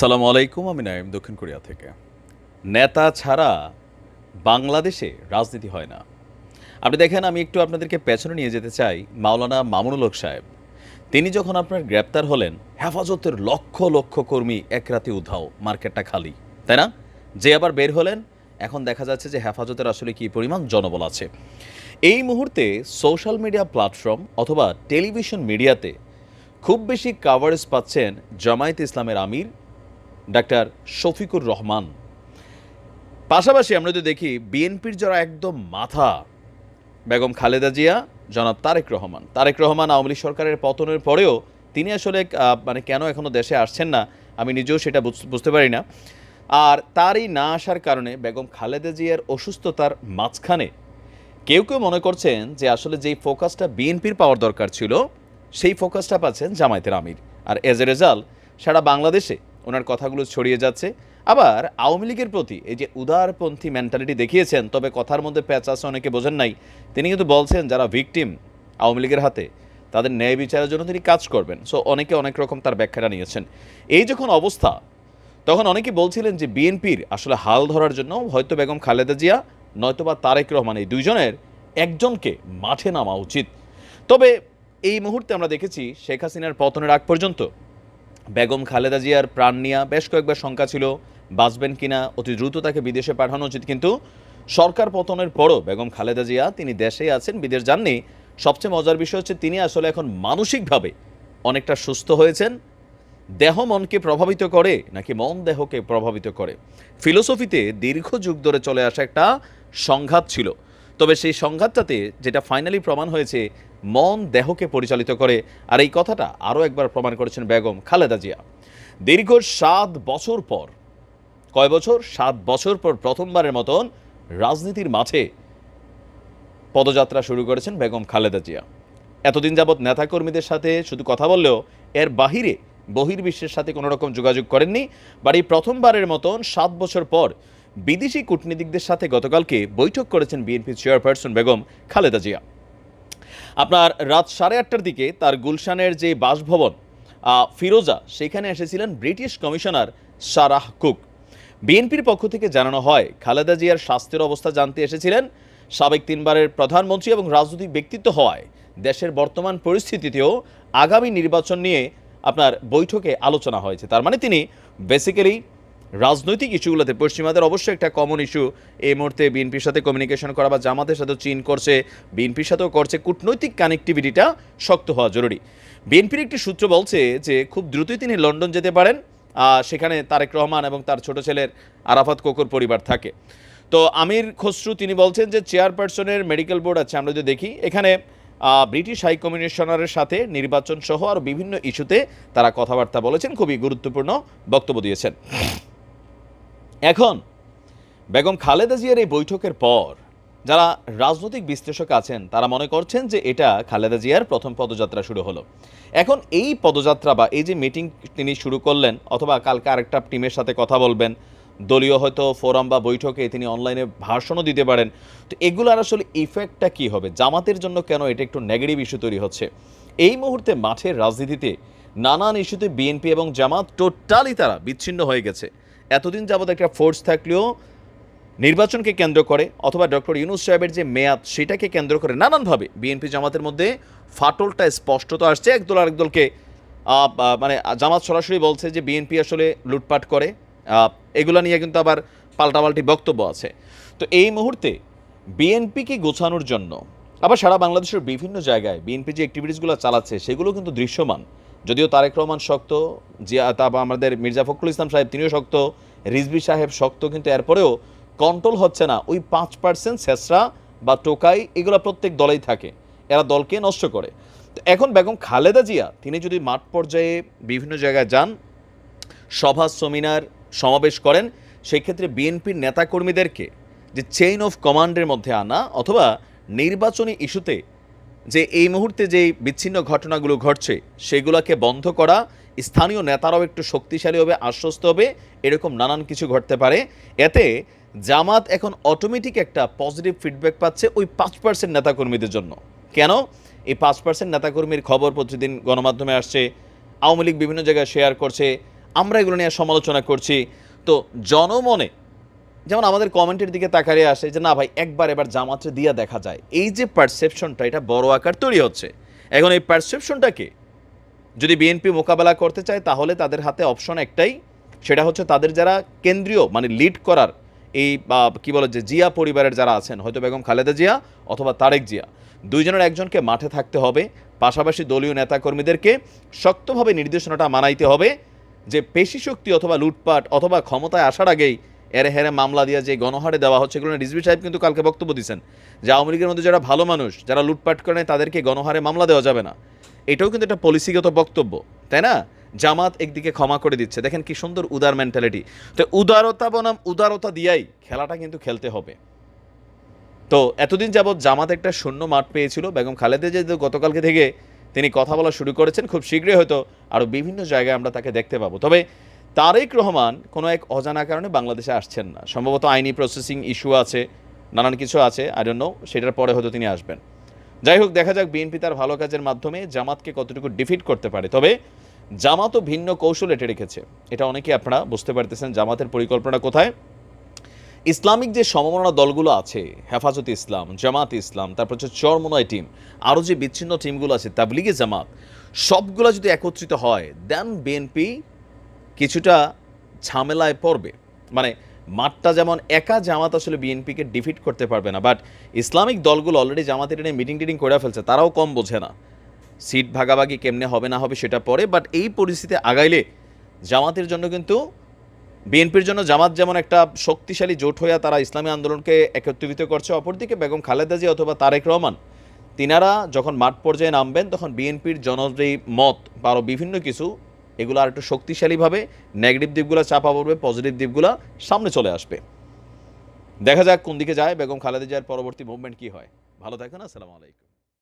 সালামু আলাইকুম, আমি নাইম, দক্ষিণ কোরিয়া থেকে। নেতা ছাড়া বাংলাদেশে রাজনীতি হয় না। আপনি দেখেন, আমি একটু আপনাদেরকে পেছনে নিয়ে যেতে চাই, মাওলানা মামুনুল হক সাহেব। তিনি যখন আপনার গ্রেপ্তার হলেন, হেফাজতের লক্ষ লক্ষ কর্মী এক রাতে উধাও, মার্কেটটা খালি, তাই না? যে আবার বের হলেন, এখন দেখা যাচ্ছে যে হেফাজতের আসলে কী পরিমাণ জনবল আছে। এই মুহূর্তে সোশ্যাল মিডিয়া প্ল্যাটফর্ম অথবা টেলিভিশন মিডিয়াতে খুব বেশি কাভারেজ পাচ্ছেন জামায়াত ইসলামের আমির ডাক্তার শফিকুর রহমান। পাশাপাশি আমরা যদি দেখি, বিএনপির যারা একদম মাথা, বেগম খালেদা জিয়া, জনাব তারেক রহমান। তারেক রহমান আওয়ামী লীগ সরকারের পতনের পরেও তিনি আসলে মানে কেন এখনও দেশে আসছেন না, আমি নিজেও সেটা বুঝ- বুঝতে পারি না। আর তারই না আসার কারণে বেগম খালেদা জিয়ার অসুস্থতার মাঝখানে কেউ কেউ মনে করছেন যে আসলে যেই ফোকাসটা বিএনপির পাওয়ার দরকার ছিল, সেই ফোকাসটা পাচ্ছেন জামায়াতের আমির। আর এজ এ রেজাল্ট সারা বাংলাদেশে ওনার কথাগুলো ছড়িয়ে যাচ্ছে। আবার আওয়ামী লীগের প্রতি এই যে উদারপন্থী মেন্টালিটি দেখিয়েছেন, তবে কথার মধ্যে প্যাচ আছে, অনেকে বোঝেন নাই। তিনি কিন্তু বলছেন, যারা ভিকটিম আওয়ামী লীগের হাতে, তাদের ন্যায় বিচারের জন্য তিনি কাজ করবেন। সো অনেকে অনেক রকম তার ব্যাখ্যাটা নিয়েছেন। এই যখন অবস্থা, তখন অনেকে বলছিলেন যে বিএনপির আসলে হাল ধরার জন্য হয়তো বেগম খালেদা জিয়া, নয়তোবা তারেক রহমান এই দুইজনের একজনকে মাঠে নামা উচিত। তবে এই মুহূর্তে আমরা দেখেছি শেখ হাসিনার পতনের আগ পর্যন্ত বেগম খালেদা জিয়ার প্রাণ নিয়ে বেশ কয়েকবার শঙ্কা ছিল, বাঁচবেন কিনা, অতি দ্রুত তাকে বিদেশে পাঠানো উচিত। কিন্তু সরকার পতনের পরও বেগম খালেদা জিয়া, তিনি দেশেই আছেন, বিদেশ যাননি। সবচেয়ে মজার বিষয় হচ্ছে, তিনি আসলে এখন মানসিকভাবে অনেকটা সুস্থ হয়েছেন। দেহ মনকে প্রভাবিত করে, নাকি মন দেহকে প্রভাবিত করে? ফিলোসফিতে দীর্ঘ যুগ ধরে চলে আসা একটা সংঘাত ছিল। তবে সেই সংঘাতটাতে যেটা ফাইনালি প্রমাণ হয়েছে, মন দেহকে পরিচালিত করে। আর এই কথাটা আরও একবার প্রমাণ করেছেন বেগম খালেদা জিয়া। দীর্ঘ সাত বছর পর, কয় বছর? সাত বছর পর প্রথমবারের মতন রাজনীতির মাঠে পদযাত্রা শুরু করেছেন বেগম খালেদা জিয়া। এতদিন যাবৎ নেতাকর্মীদের সাথে শুধু কথা বললেও এর বাহিরে বহির্বিশ্বের সাথে কোনো রকম যোগাযোগ করেননি। বাট এই প্রথমবারের মতন সাত বছর পর বিদেশি কূটনীতিকদের সাথে গতকালকে বৈঠক করেছেন বিএনপি চেয়ারপারসন বেগম খালেদা জিয়া। আপনার রাত সাড়ে আটটার দিকে তার গুলশানের যে বাসভবন ফিরোজা, সেখানে এসেছিলেন ব্রিটিশ কমিশনার সারাহ কুক। বিএনপির পক্ষ থেকে জানানো হয়, খালেদা জিয়ার স্বাস্থ্যের অবস্থা জানতে এসেছিলেন। সাবেক তিনবারের প্রধানমন্ত্রী এবং রাজনৈতিক ব্যক্তিত্ব হওয়ায় দেশের বর্তমান পরিস্থিতিতেও আগামী নির্বাচন নিয়ে আপনার বৈঠকে আলোচনা হয়েছে। তার মানে তিনি বেসিক্যালি রাজনৈতিক ইস্যুগুলোতে পশ্চিমাদের অবশ্যই একটা কমন ইস্যু এই মুহূর্তে বিএনপির সাথে কমিউনিকেশন করা বা জামাতের সাথেও চীন করছে, বিএনপির সাথেও করছে, কূটনৈতিক কানেক্টিভিটিটা শক্ত হওয়া জরুরি। বিএনপির একটি সূত্র বলছে যে, খুব দ্রুতই তিনি লন্ডন যেতে পারেন সেখানে তারেক রহমান এবং তার ছোট ছেলের আরাফাত কোকর পরিবার থাকে। তো আমির খসরু, তিনি বলছেন যে চেয়ারপারসনের মেডিকেল বোর্ড আছে, আমরা যদি দেখি, এখানে ব্রিটিশ হাই কমিশনারের সাথে নির্বাচন সহ আর বিভিন্ন ইস্যুতে তারা কথাবার্তা বলেছেন, খুবই গুরুত্বপূর্ণ বক্তব্য দিয়েছেন। এখন, বেগম খালেদা জিয়ার এই বৈঠকের পর যারা রাজনৈতিক বিশ্লেষক আছেন, তারা মনে করছেন যে এটা খালেদা জিয়ার প্রথম পদযাত্রা শুরু হলো। এখন এই পদযাত্রা বা এই যে মিটিং তিনি শুরু করলেন, অথবা কালকে আরেকটা টিমের সাথে কথা বলবেন, দলীয় হয়তো ফোরাম বা বৈঠকে তিনি অনলাইনে ভাষণও দিতে পারেন, তো এগুলোর আসলে ইফেক্টটা কি হবে? জামাতের জন্য কেন এটা একটু নেগেটিভ ইস্যু তৈরি হচ্ছে? এই মুহূর্তে মাঠের রাজনীতিতে নানান ইস্যুতে বিএনপি এবং জামাত টোটালি তারা বিচ্ছিন্ন হয়ে গেছে। এতদিন যাবত একটা ফোর্স থাকলেও নির্বাচনকে কেন্দ্র করে অথবা ডক্টর ইউনুস সাহেবের যে মেয়াদ সেটাকে কেন্দ্র করে নানানভাবে বিএনপি জামাতের মধ্যে ফাটলটা স্পষ্টত আসছে। একদল আরেক দলকে আহ, আহ, মানে জামাত সরাসরি বলছে যে বিএনপি আসলে লুটপাট করে। এগুলো নিয়ে কিন্তু আবার পাল্টাপাল্টি বক্তব্য আছে। তো এই মুহূর্তে বিএনপিকে গোছানোর জন্য আবার সারা বাংলাদেশের বিভিন্ন জায়গায় বিএনপি যে অ্যাক্টিভিটিসগুলো চালাচ্ছে সেগুলো কিন্তু দৃশ্যমান। যদিও তারেক রহমান শক্ত, জিয়া তারপর আমাদের মির্জা ফখরুল ইসলাম সাহেব তিনিও শক্ত রিজবি সাহেব শক্ত, কিন্তু এরপরেও কন্ট্রোল হচ্ছে না। ওই পাঁচ পার্সেন্ট শেষরা বা টোকাই, এগুলো প্রত্যেক দলেই থাকে। এরা দলকে নষ্ট করে। তো এখন বেগম খালেদা জিয়া, তিনি যদি মাঠ পর্যায়ে বিভিন্ন জায়গায় যান, সভা, সেমিনার, সমাবেশ করেন সেই ক্ষেত্রে বিএনপির নেতাকর্মীদেরকে যে চেইন অফ কমান্ডের মধ্যে আনা অথবা নির্বাচনী ইস্যুতে যে এই মুহূর্তে যে বিচ্ছিন্ন ঘটনাগুলো ঘটছে, সেগুলোকে বন্ধ করা, স্থানীয় নেতারাও একটু শক্তিশালী হবে, আশ্বস্ত হবে, এরকম নানান কিছু ঘটতে পারে। এতে জামাত এখন অটোমেটিক একটা পজিটিভ ফিডব্যাক পাচ্ছে ওই পাঁচ পার্সেন্ট নেতাকর্মীদের জন্য। কেন? এই পাঁচ পার্সেন্ট নেতাকর্মীর খবর প্রতিদিন গণমাধ্যমে আসছে, আওয়ামী লীগ বিভিন্ন জায়গায় শেয়ার করছে, আমরা এগুলো নিয়ে সমালোচনা করছি। তো জনমনে যেমন আমাদের কমেন্টের দিকে তাকারে আসে যে, না ভাই, একবার এবার জামাতে দিয়া দেখা যায়। এই যে পারসেপশনটা এটা বড় আকার তৈরি হচ্ছে। এখন এই পারসেপশনটাকে যদি বিএনপি মোকাবেলা করতে চায়, তাহলে তাদের হাতে অপশন একটাই। সেটা হচ্ছে তাদের যারা কেন্দ্রীয় মানে লিড করার এই, বা কি বলে যে, জিয়া পরিবারের যারা আছেন, হয়তো বেগম খালেদা জিয়া অথবা তারেক জিয়া। দুইজনের একজনকে মাঠে থাকতে হবে। পাশাপাশি দলীয় নেতাকর্মীদেরকে শক্তভাবে নির্দেশনাটা মানাইতে হবে যে পেশি শক্তি অথবা লুটপাট অথবা ক্ষমতায় আসার আগেই এরে হেরে মামলা দিয়ে যে গণহারে দেওয়া হচ্ছে, এগুলো রিজভি সাহেব কিন্তু কালকে বক্তব্য দিচ্ছেন যে আওয়ামী লীগের মধ্যে যারা ভালো মানুষ, যারা লুটপাট করে তাদেরকে গণহারে মামলা দেওয়া যাবে না। এটাও কিন্তু একটা পলিসিগত বক্তব্য, তাই না? জামাত একদিকে ক্ষমা করে দিচ্ছে। দেখেন কি সুন্দর উদার মেন্টালিটি তো উদারতা বনাম উদারতা দিয়াই খেলাটা কিন্তু খেলতে হবে। তো এতদিন যাবৎ জামাত একটা শূন্য মাঠ পেয়েছিল। বেগম খালেদা যে গতকালকে থেকে তিনি কথা বলা শুরু করেছেন। খুব শীঘ্রই হয়তো আরও বিভিন্ন জায়গায় আমরা তাকে দেখতে পাবো। তবে তারেক রহমান কোনো এক অজানা কারণে বাংলাদেশে আসছেন না। সম্ভবত আইনি প্রসেসিং ইস্যু আছে, নানান কিছু আছে আই ডোন্ট নো সেটার পরে হয়তো তিনি আসবেন। যাই হোক, দেখা যাক, বিএনপি তার ভালো কাজের মাধ্যমে জামাতকে কতটুকু ডিফিট করতে পারে। তবে জামাতও ভিন্ন কৌশল এটে রেখেছে। এটা অনেকে আপনারা বুঝতে পারতেছেন, জামাতের পরিকল্পনা কোথায়? ইসলামিক যে সমমনা দলগুলো আছে, হেফাজত ইসলাম, জামাত ইসলাম, তারপর হচ্ছে চরমনয় টিম, আরও যে বিচ্ছিন্ন টিমগুলো আছে, তাবলিগে জামাত, সবগুলো যদি একত্রিত হয় দেন বিএনপি কিছুটা ঝামেলায় পড়বে। মানে মাঠটা যেমন একা, জামাত আসলে বিএনপিকে ডিফিট করতে পারবে না। বাট ইসলামিক দলগুলো অলরেডি জামাতের নিয়ে মিটিং টিটিং করে ফেলছে, তারাও কম বোঝে না। সিট ভাগাভাগি কেমনে হবে না হবে সেটা পরে বাট এই পরিস্থিতি আগাইলে জামাতের জন্য কিন্তু, বিএনপির জন্য জামাত যেমন একটা শক্তিশালী জোট হইয়া তারা ইসলামী আন্দোলনকে একত্রিত করছে, অপরদিকে বেগম খালেদা জি অথবা তারেক রহমান, তিনারা যখন মাঠ পর্যায়ে নামবেন, তখন বিএনপির জনপ্রিয় মত বা আরও বিভিন্ন কিছু এগুলো আর একটু শক্তিশালীভাবে নেগেটিভ দিকগুলো চাপা পড়বে পজিটিভ দিকগুলো সামনে চলে আসবে। দেখা যাক কোন দিকে যায়। বেগম খালেদা জিয়ার পরবর্তী মুভমেন্ট কি হয়। ভালো থাকেন আসসালামু আলাইকুম।